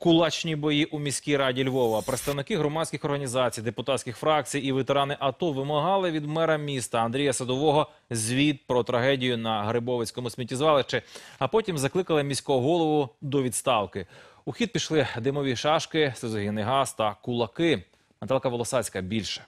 Кулачні бої у міській раді Львова. Представники громадських організацій, депутатських фракцій і ветерани АТО вимагали від мера міста Андрія Садового звіт про трагедію на Грибовицькому сміттєзвалищі, а потім закликали міського голову до відставки. У хід пішли димові шашки, сльозогінний газ та кулаки. Наталка Волосацька більше.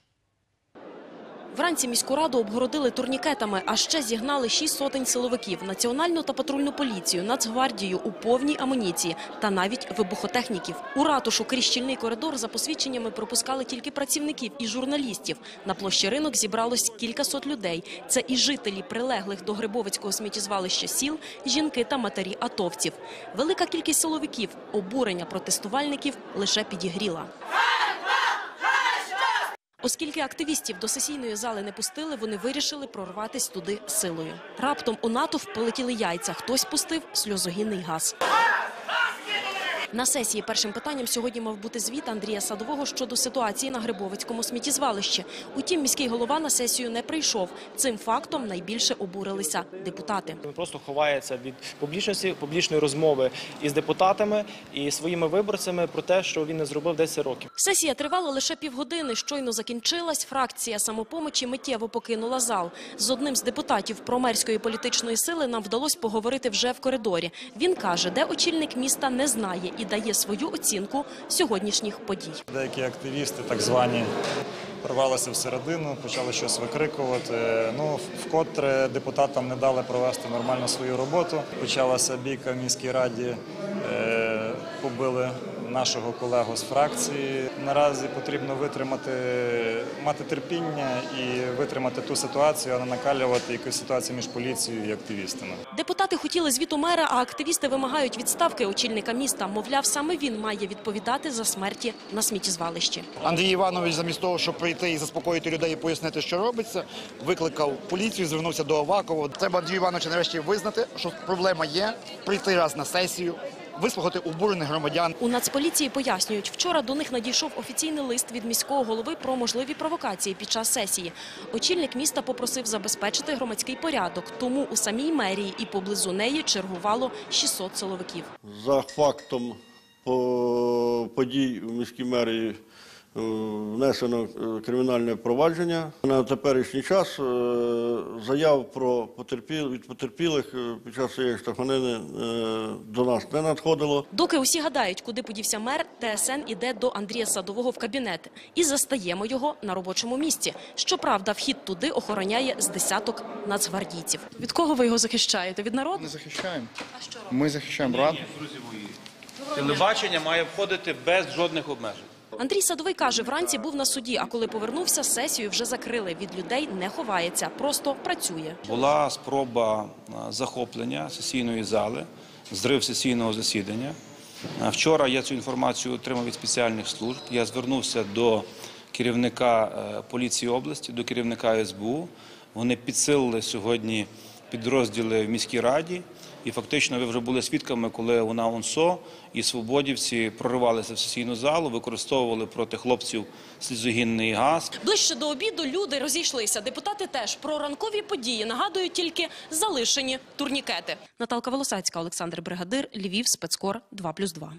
Вранці міську раду обгородили турнікетами, а ще зігнали шість сотень силовиків, національну та патрульну поліцію, нацгвардію у повній амуніції та навіть вибухотехніків. У ратушу крізь щільний коридор за посвідченнями пропускали тільки працівників і журналістів. На площі ринок зібралось кількасот людей. Це і жителі прилеглих до Грибовицького сміттєзвалища сіл, жінки та матері атовців. Велика кількість силовиків, обурення протестувальників лише підігріла. Оскільки активістів до сесійної зали не пустили, вони вирішили прорватися туди силою. Раптом у натовп полетіли яйця. Хтось пустив сльозогінний газ. На сесії першим питанням сьогодні мав бути звіт Андрія Садового щодо ситуації на Грибовицькому сміттєзвалищі. Утім, міський голова на сесію не прийшов. Цим фактом найбільше обурилися депутати. Він просто ховається від публічності, публічної розмови із депутатами і своїми виборцями про те, що він не зробив 10 років. Сесія тривала лише півгодини. Щойно закінчилась. Фракція самопомочі миттєво покинула зал. З одним з депутатів промерської політичної сили нам вдалося поговорити вже в коридорі. Він каже, де очільник міста не знає і дає свою оцінку сьогоднішніх подій. Деякі активісти, так звані, порвалися всередину, почали щось викрикувати. Ну, вкотре депутатам не дали провести нормально свою роботу. Почалася бійка в міській раді, е, побили нашого колегу з фракції. Наразі потрібно витримати, мати терпіння і витримати ту ситуацію, а не накалювати якусь ситуацію між поліцією і активістами. Депутати хотіли звіту мера, а активісти вимагають відставки очільника міста. Мовляв, саме він має відповідати за смерті на сміттєзвалищі. Андрій Іванович, замість того, щоб прийти і заспокоїти людей і пояснити, що робиться, викликав поліцію, звернувся до Авакова. Треба Андрію Івановича нарешті визнати, що проблема є, прийти раз на сесію, вислухати обурених громадян. У Нацполіції пояснюють, вчора до них надійшов офіційний лист від міського голови про можливі провокації під час сесії. Очільник міста попросив забезпечити громадський порядок, тому у самій мерії і поблизу неї чергувало 600 силовиків. За фактом подій у міській мерії е, внесено е, кримінальне провадження. На теперішній час е, заяв про потерпіл, від потерпілих е, під час цієї штрафанини е, до нас не надходило. Доки усі гадають, куди подівся мер, ТСН іде до Андрія Садового в кабінет. І застаємо його на робочому місці. Щоправда, вхід туди охороняє з десяток нацгвардійців. Від кого ви його захищаєте? Від народу? Ми захищаємо. Ми захищаємо раду. Телебачення має входити без жодних обмежень. Андрій Садовий каже, вранці був на суді, а коли повернувся, сесію вже закрили. Від людей не ховається, просто працює. Була спроба захоплення сесійної зали, зрив сесійного засідання. Вчора я цю інформацію отримав від спеціальних служб. Я звернувся до керівника е, поліції області, до керівника СБУ. Вони підсилили сьогодні підрозділи в міській раді. І фактично ви вже були свідками, коли вона ОНСО і свободівці проривалися в сесійну залу, використовували проти хлопців слізогінний газ. Ближче до обіду люди розійшлися. Депутати теж про ранкові події нагадують тільки залишені турнікети. Наталка Волосацька, Олександр Бригадир, Львів, спецкор 2+,2.